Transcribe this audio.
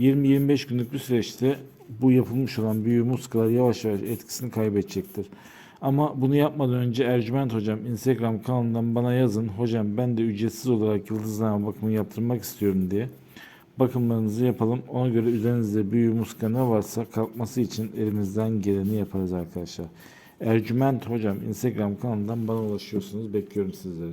20-25 günlük bir süreçte bu yapılmış olan büyü muskalar yavaş yavaş etkisini kaybedecektir. Ama bunu yapmadan önce Ercüment Hocam Instagram kanalından bana yazın. Hocam ben de ücretsiz olarak yıldızlama bakımı yaptırmak istiyorum diye. Bakımlarınızı yapalım. Ona göre üzerinizde büyü muska ne varsa kalkması için elimizden geleni yaparız arkadaşlar. Ercüment Hocam Instagram kanalından bana ulaşıyorsunuz. Bekliyorum sizleri.